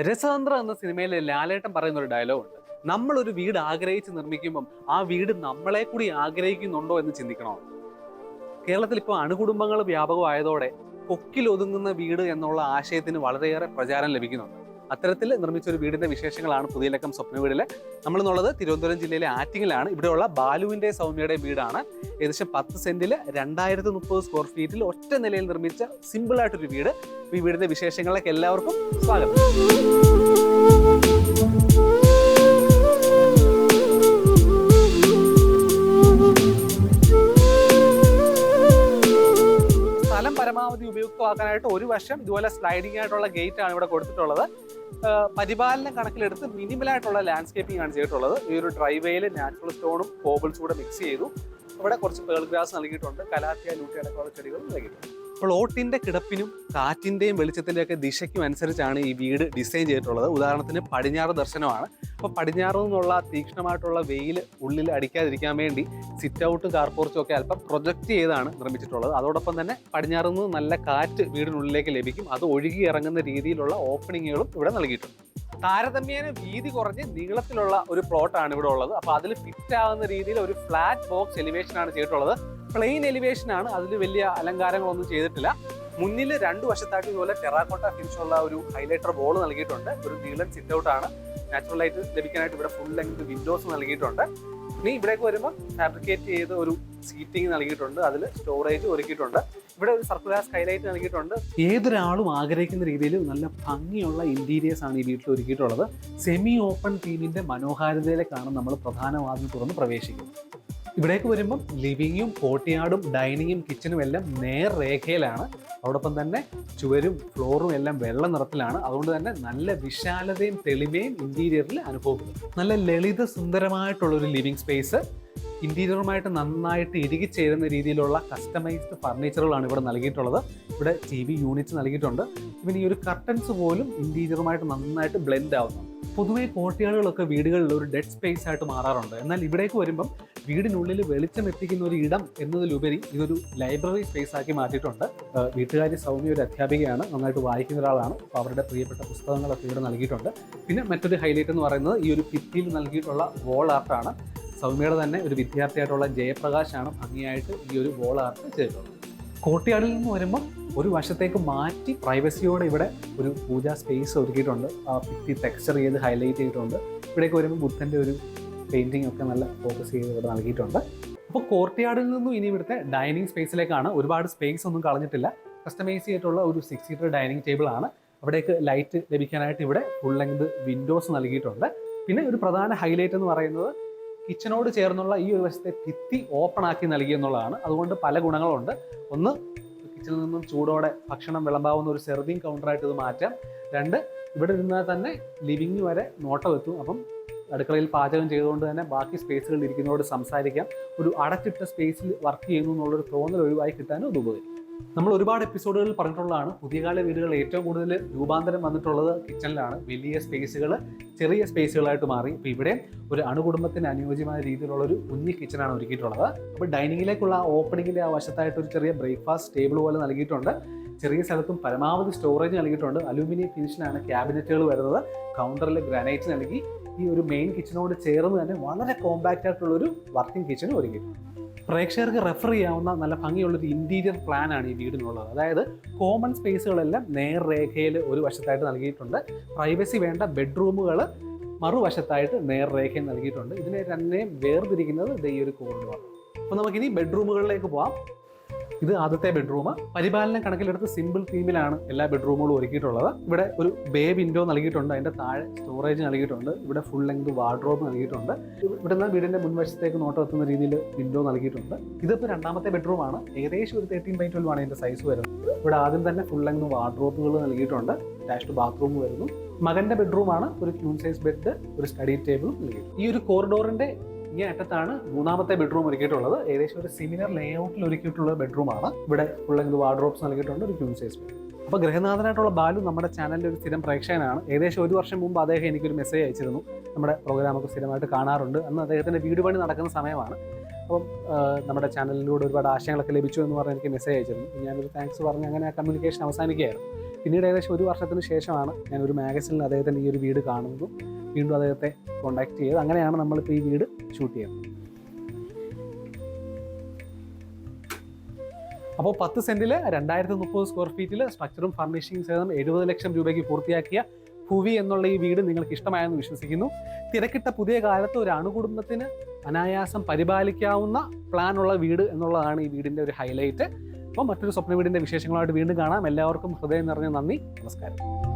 രസതന്ത്ര എന്ന സിനിമയിലെ ലാലേട്ടൻ പറയുന്ന ഒരു ഡയലോഗ് ഉണ്ട്. ഒരു വീട് ആഗ്രഹിച്ച് നിർമ്മിക്കുമ്പം ആ വീട് നമ്മളെ കൂടി ആഗ്രഹിക്കുന്നുണ്ടോ എന്ന് ചിന്തിക്കണോ? കേരളത്തിൽ ഇപ്പോൾ അണുകുടുംബങ്ങൾ വ്യാപകമായതോടെ കൊക്കിൽ ഒതുങ്ങുന്ന വീട് എന്നുള്ള ആശയത്തിന് വളരെയേറെ പ്രചാരം ലഭിക്കുന്നുണ്ട്. അത്തരത്തിൽ നിർമ്മിച്ച ഒരു വീടിന്റെ വിശേഷങ്ങളാണ് പുതിയ ലക്കം സ്വപ്ന വീടിലെ. നമ്മളെന്നുള്ളത് തിരുവനന്തപുരം ജില്ലയിലെ ആറ്റിങ്ങിലാണ്. ഇവിടെയുള്ള ബാലുവിന്റെ സൗമ്യയുടെ വീടാണ്. ഏകദേശം പത്ത് സെന്റിൽ രണ്ടായിരത്തി മുപ്പത് സ്ക്വയർ ഫീറ്റിൽ ഒറ്റ നിലയിൽ നിർമ്മിച്ച സിമ്പിൾ ആയിട്ടൊരു വീട്. ഈ വീടിന്റെ വിശേഷങ്ങളിലേക്ക് എല്ലാവർക്കും സ്വാഗതം. പരമാവധി ഒരു വശം ഇതുപോലെ സ്ലൈഡിംഗ് ആയിട്ടുള്ള ഗേറ്റ് ആണ് ഇവിടെ കൊടുത്തിട്ടുള്ളത്. പരിപാലനം കണക്കിലെടുത്ത് മിനിമൽ ആയിട്ടുള്ള ലാൻഡ്സ്കേപ്പിംഗ് ആണ് ചെയ്തിട്ടുള്ളത്. ഈ ഒരു ഡ്രൈവേയിൽ നാച്ചുറൽ സ്റ്റോണും കോബിൾസും കൂടെ മിക്സ് ചെയ്തു. ഇവിടെ കുറച്ച് പേൾ ഗ്രാസ് നൽകിയിട്ടുണ്ട്. കലാത്തിയ ലൂട്ടിയടക്കമുള്ള ചെടികളും നൽകിയിട്ടുണ്ട്. പ്ലോട്ടിന്റെ കിടപ്പിനും കാറ്റിന്റെയും വെളിച്ചത്തിന്റെ ഒക്കെ ദിശയ്ക്കും അനുസരിച്ചാണ് ഈ വീട് ഡിസൈൻ ചെയ്തിട്ടുള്ളത്. ഉദാഹരണത്തിന് പടിഞ്ഞാറ് ദർശനമാണ്. അപ്പോൾ പടിഞ്ഞാറ് നിന്നുള്ള തീക്ഷ്ണമായിട്ടുള്ള വെയിൽ ഉള്ളിൽ അടിക്കാതിരിക്കാൻ വേണ്ടി സിറ്റ് ഔട്ടും കാർപോർച്ചും ഒക്കെ അല്പം പ്രൊജക്റ്റ് ചെയ്താണ് നിർമ്മിച്ചിട്ടുള്ളത്. അതോടൊപ്പം തന്നെ പടിഞ്ഞാറ് നിന്ന് നല്ല കാറ്റ് വീടിനുള്ളിലേക്ക് ലഭിക്കും. അത് ഒഴുകി ഇറങ്ങുന്ന രീതിയിലുള്ള ഓപ്പണിങ്ങുകളും ഇവിടെ നൽകിയിട്ടുണ്ട്. താരതമ്യേന വീതി കുറഞ്ഞ് നീളത്തിലുള്ള ഒരു പ്ലോട്ടാണ് ഇവിടെ ഉള്ളത്. അപ്പോൾ അതിൽ ഫിറ്റ് ആവുന്ന രീതിയിൽ ഒരു ഫ്ലാറ്റ് ബോക്സ് എലിവേഷൻ ആണ് ചെയ്തിട്ടുള്ളത്. പ്ലെയിൻ എലിവേഷൻ ആണ് അതിൽ വലിയ അലങ്കാരങ്ങളൊന്നും ചെയ്തിട്ടില്ല. മുന്നിൽ രണ്ടു വശത്തായിട്ട് ഇതുപോലെ ടെറാക്കോട്ട ഫിനിഷ് ഉള്ള ഒരു ഹൈലൈറ്റർ ബോൾ നൽകിയിട്ടുണ്ട്. ഒരു നീളൻ സിറ്റ് ഔട്ട് ആണ്. നാച്ചുറൽ ലൈറ്റ് ലഭിക്കാനായിട്ട് ഇവിടെ ഫുൾ ലെങ്ത് വിൻഡോസ് നൽകിയിട്ടുണ്ട്. ഇനി ഇവിടേക്ക് വരുമ്പോൾ ഫാബ്രിക്കേറ്റ് ചെയ്ത ഒരു സീറ്റിംഗ് നൽകിയിട്ടുണ്ട്. അതിൽ സ്റ്റോറേജ് ഒരുക്കിയിട്ടുണ്ട്. ഇവിടെ ഒരു സർക്കുലർ സ്കൈലൈറ്റ് നൽകിയിട്ടുണ്ട്. ഏതൊരാളും ആഗ്രഹിക്കുന്ന രീതിയിൽ നല്ല ഭംഗിയുള്ള ഇന്റീരിയേഴ്സ് ആണ് ഈ വീട്ടിൽ ഒരുക്കിയിട്ടുള്ളത്. സെമി ഓപ്പൺ തീമിന്റെ മനോഹാരിതയിലേക്കാണ് നമ്മൾ പ്രധാന വാതിൽ തുറന്ന് പ്രവേശിക്കുന്നത്. ഇവിടേക്ക് വരുമ്പം ലിവിങ്ങും കോട്ടിയാടും ഡൈനിങ്ങും കിച്ചണും എല്ലാം നേർരേഖയിലാണ് അതോടൊപ്പം തന്നെ ചുവരും ഫ്ലോറും എല്ലാം വെള്ള നിറത്തിലാണ്. അതുകൊണ്ട് തന്നെ നല്ല വിശാലതയും തെളിമയും ഇന്റീരിയറിൽ അനുഭവപ്പെടും. നല്ല ലളിത സുന്ദരമായിട്ടുള്ള ഒരു ലിവിങ് സ്പേസ്. ഇന്റീരിയറുമായിട്ട് നന്നായിട്ട് ഇഴുകിച്ചേരുന്ന രീതിയിലുള്ള കസ്റ്റമൈസ്ഡ് ഫർണിച്ചറുകളാണ് ഇവിടെ നൽകിയിട്ടുള്ളത്. ഇവിടെ ടി വി യൂണിറ്റ്സ് നൽകിയിട്ടുണ്ട്. പിന്നെ ഈ ഒരു കർട്ടൻസ് പോലും ഇന്റീരിയറുമായിട്ട് നന്നായിട്ട് ബ്ലെൻഡ് ആവുന്നു. പൊതുവേ കോട്ടയാളുകളൊക്കെ വീടുകളിൽ ഒരു ഡെഡ് സ്പേസ് ആയിട്ട് മാറാറുണ്ട്. എന്നാൽ ഇവിടേക്ക് വരുമ്പം വീടിനുള്ളിൽ വെളിച്ചം എത്തിക്കുന്ന ഒരു ഇടം എന്നതിലുപരി ഇതൊരു ലൈബ്രറി സ്പേസ് ആക്കി മാറ്റിയിട്ടുണ്ട്. വീട്ടുകാരി സൗമ്യ ഒരു അധ്യാപികയാണ്. നന്നായിട്ട് വായിക്കുന്ന ഒരാളാണ്. അപ്പോൾ അവരുടെ പ്രിയപ്പെട്ട പുസ്തകങ്ങളൊക്കെ ഇവിടെ നൽകിയിട്ടുണ്ട്. പിന്നെ മറ്റൊരു ഹൈലൈറ്റ് എന്ന് പറയുന്നത് ഈ ഒരു ഭിത്തിയിൽ നൽകിയിട്ടുള്ള വോൾ ആർട്ടാണ് സൗമ്യയുടെ തന്നെ ഒരു വിദ്യാർത്ഥിയായിട്ടുള്ള ജയപ്രകാശാണ് ഭംഗിയായിട്ട് ഈ ഒരു വോൾ ആർട്ട് ചെയ്തിട്ടുള്ളത് കോട്ടയാടിൽ നിന്ന് വരുമ്പോൾ ഒരു വശത്തേക്ക് മാറ്റി പ്രൈവസിയോടെ ഇവിടെ ഒരു പൂജാ സ്പേസ് ഒരുക്കിയിട്ടുണ്ട്. ആ ഭിത്തി ടെക്സ്ചർ ചെയ്ത് ഹൈലൈറ്റ് ചെയ്തിട്ടുണ്ട്. ഇവിടേക്ക് വരുമ്പോൾ ബുദ്ധന്റെ ഒരു പെയിന്റിംഗ് ഒക്കെ നല്ല ഫോക്കസ് ചെയ്ത് ഇവിടെ നൽകിയിട്ടുണ്ട്. അപ്പോൾ കോർട്ടിയാടിൽ നിന്നും ഇനി ഇവിടുത്തെ ഡൈനിങ് സ്പേസിലേക്കാണ് ഒരുപാട് സ്പേസ് ഒന്നും കളഞ്ഞിട്ടില്ല. കസ്റ്റമൈസ് ചെയ്തിട്ടുള്ള ഒരു സിക്സ് സീറ്റർ ഡൈനിങ് ടേബിൾ ആണ്. അവിടേക്ക് ലൈറ്റ് ലഭിക്കാനായിട്ട് ഇവിടെ ഫുൾ ലെങ്ത് വിൻഡോസ് നൽകിയിട്ടുണ്ട്. പിന്നെ ഒരു പ്രധാന ഹൈലൈറ്റ് എന്ന് പറയുന്നത് കിച്ചണോട് ചേർന്നുള്ള ഈ ഒരു വശത്തെ ഭിത്തി ഓപ്പൺ ആക്കി നൽകി എന്നുള്ളതാണ്. അതുകൊണ്ട് പല ഗുണങ്ങളുണ്ട്. ഒന്ന് കിച്ചണിൽ നിന്നും ചൂടോടെ ഭക്ഷണം വിളമ്പാവുന്ന ഒരു സെർവിങ് കൗണ്ടറായിട്ട് ഇത് മാറ്റാം. രണ്ട് ഇവിടെ നിന്നാൽ തന്നെ ലിവിങ് വരെ നോട്ടം എത്തും. അപ്പം അടുക്കളയിൽ പാചകം ചെയ്തുകൊണ്ട് തന്നെ ബാക്കി സ്പേസുകളിൽ ഇരിക്കുന്നവരോട് സംസാരിക്കാം. ഒരു അടച്ചിട്ട സ്പേസിൽ വർക്ക് ചെയ്യുന്നു എന്നുള്ളൊരു തോന്നൽ ഒഴിവായി കിട്ടാനും ഇത് ഉപകരിക്കും. നമ്മൾ ഒരുപാട് എപ്പിസോഡുകളിൽ പറഞ്ഞിട്ടുള്ളതാണ്. പുതിയ കാല വീടുകൾ ഏറ്റവും കൂടുതൽ രൂപാന്തരം വന്നിട്ടുള്ളത് കിച്ചണിലാണ് വലിയ സ്പേസുകൾ ചെറിയ സ്പേസുകളായിട്ട് മാറി. ഇപ്പോൾ ഇവിടെ ഒരു അണുകുടുംബത്തിന് അനുയോജ്യമായ രീതിയിലുള്ള ഒരു കുഞ്ഞി കിച്ചണാണ് ഒരുക്കിയിട്ടുള്ളത്. അപ്പോൾ ഡൈനിങ്ങിലേക്കുള്ള ഓപ്പണിങ്ങിന്റെ ആ വശത്തായിട്ട് ഒരു ചെറിയ ബ്രേക്ക്ഫാസ്റ്റ് ടേബിൾ പോലെ നൽകിയിട്ടുണ്ട്. ചെറിയ സ്ഥലത്തും പരമാവധി സ്റ്റോറേജ് നൽകിയിട്ടുണ്ട്. അലൂമിനിയം ഫിനിഷിലാണ് ക്യാബിനറ്റുകൾ വരുന്നത്. കൗണ്ടറിൽ ഗ്രാനൈറ്റ് നൽകി. ഈ ഒരു മെയിൻ കിച്ചണോട് ചേർന്ന് തന്നെ വളരെ കോമ്പാക്റ്റ് ആയിട്ടുള്ള ഒരു വർക്കിംഗ് കിച്ചൺ ഒരുക്കിയിട്ടുണ്ട്. പ്രേക്ഷകർക്ക് റെഫർ ചെയ്യാവുന്ന നല്ല ഭംഗിയുള്ള ഒരു ഇന്റീരിയർ പ്ലാൻ ആണ് ഈ വീടിനുള്ളത്. അതായത് കോമൺ സ്പേസുകളെല്ലാം നേർരേഖയിൽ ഒരു വശത്തായിട്ട് നൽകിയിട്ടുണ്ട്. പ്രൈവസി വേണ്ട ബെഡ്റൂമുകൾ മറുവശത്തായിട്ട് നേർരേഖയിൽ നൽകിയിട്ടുണ്ട്. ഇതിനെ തന്നെ വേർതിരിക്കുന്നത് ഈ ഒരു കോറിഡോർ അപ്പോൾ നമുക്കിനി ബെഡ്റൂമുകളിലേക്ക് പോവാം. ഇത് ആദ്യത്തെ ബെഡ്റൂം പരിപാലനം കണക്കിലെടുത്ത് സിമ്പിൾ തീമിലാണ് എല്ലാ ബെഡ്റൂമുകളും ഒരുക്കിയിട്ടുള്ളത്. ഇവിടെ ഒരു ബേ വിൻഡോ നൽകിയിട്ടുണ്ട്. അതിന്റെ താഴെ സ്റ്റോറേജ് നൽകിയിട്ടുണ്ട്. ഇവിടെ ഫുൾ ലെങ്ത് വാർഡ്രോബ് നൽകിയിട്ടുണ്ട്. ഇവിടെ നിന്ന് വീടിന്റെ മുൻവശത്തേക്ക് നോട്ടം എത്തുന്ന രീതിയിൽ വിൻഡോ നൽകിയിട്ടുണ്ട്. ഇതിപ്പോൾ രണ്ടാമത്തെ ബെഡ്റൂം ആണ്. ഏകദേശം ഒരു തേർട്ടീൻ ബൈ ട്വൽവ് ആണ് അതിന്റെ സൈസ് വരുന്നത്. ഇവിടെ ആദ്യം തന്നെ ഫുൾ ലെങ്ത് വാർഡ്രോബുകൾ നൽകിയിട്ടുണ്ട്. അറ്റാച്ച്ഡ് ബാത്റൂം വരുന്നു. മകന്റെ ബെഡ്റൂമാണ് ഒരു ക്യൂൺ സൈസ് ബെഡ് ഒരു സ്റ്റഡി ടേബിളും നൽകിയിട്ടുണ്ട്. ഈ ഒരു കോറിഡോറിന്റെ ഈ അറ്റത്താണ് മൂന്നാമത്തെ ബെഡ്റൂം ഒരുക്കിയിട്ടുള്ളത്. ഏകദേശം ഒരു സിമിലർ ലേ ഔട്ടിൽ ഒരുക്കിയിട്ടുള്ള ബെഡ്റൂമാണ്. ഇവിടെ ഉള്ള വാർഡ്രോപ്സ് വാർഡ്രോബ്സ് നൽകിയിട്ടുണ്ട് ഒരു ക്യൂൺ സൈസ് അപ്പോൾ ഗൃഹനാഥനായിട്ടുള്ള ബാലു നമ്മുടെ ചാനലിന്റെ ഒരു സ്ഥിരം പ്രേക്ഷകനാണ്. ഏകദേശം ഒരു വർഷം മുമ്പ് അദ്ദേഹം എനിക്കൊരു മെസ്സേജ് അയച്ചിരുന്നു. നമ്മുടെ പ്രോഗ്രാമൊക്കെ സ്ഥിരമായിട്ട് കാണാറുണ്ട്. അന്ന് അദ്ദേഹത്തിന്റെ വീട് പണി നടക്കുന്ന സമയമാണ്. അപ്പം നമ്മുടെ ചാനലിലൂടെ ഒരുപാട് ആശയങ്ങളൊക്കെ ലഭിച്ചു എന്ന് പറഞ്ഞ് എനിക്ക് മെസ്സേജ് അയച്ചിരുന്നു. ഞാനൊരു താങ്ക്സ് പറഞ്ഞ് അങ്ങനെ ആ കമ്മ്യൂണിക്കേഷൻ അവസാനിക്കുകയായിരുന്നു. പിന്നീട് ഏകദേശം ഒരു വർഷത്തിന് ശേഷമാണ് ഞാൻ ഒരു മാഗസിനിൽ അദ്ദേഹത്തിന്റെ ഈ ഒരു വീട് കാണുന്നതും. വീണ്ടും അദ്ദേഹത്തെ കോണ്ടാക്ട് ചെയ്ത് അങ്ങനെയാണ് നമ്മളിപ്പോൾ ഈ വീട് ഷൂട്ട് ചെയ്യുന്നത്. അപ്പോൾ പത്ത് സെന്റിൽ രണ്ടായിരത്തി മുപ്പത് സ്ക്വയർ ഫീറ്റിൽ സ്ട്രക്ചറും ഫർണിഷിംഗ് സേതം എഴുപത് ലക്ഷം രൂപയ്ക്ക് പൂർത്തിയാക്കിയ ഭൂവി എന്നുള്ള ഈ വീട് നിങ്ങൾക്ക് ഇഷ്ടമായെന്ന് വിശ്വസിക്കുന്നു. തിരക്കിട്ട പുതിയ കാലത്ത് ഒരു അണുകുടുംബത്തിന് അനായാസം പരിപാലിക്കാവുന്ന പ്ലാനുള്ള വീട് എന്നുള്ളതാണ് ഈ വീടിന്റെ ഒരു ഹൈലൈറ്റ് അപ്പോൾ മറ്റൊരു സ്വപ്ന വീടിന്റെ വിശേഷങ്ങളായിട്ട് വീണ്ടും കാണാം. എല്ലാവർക്കും ഹൃദയം നിറഞ്ഞ നന്ദി. നമസ്കാരം.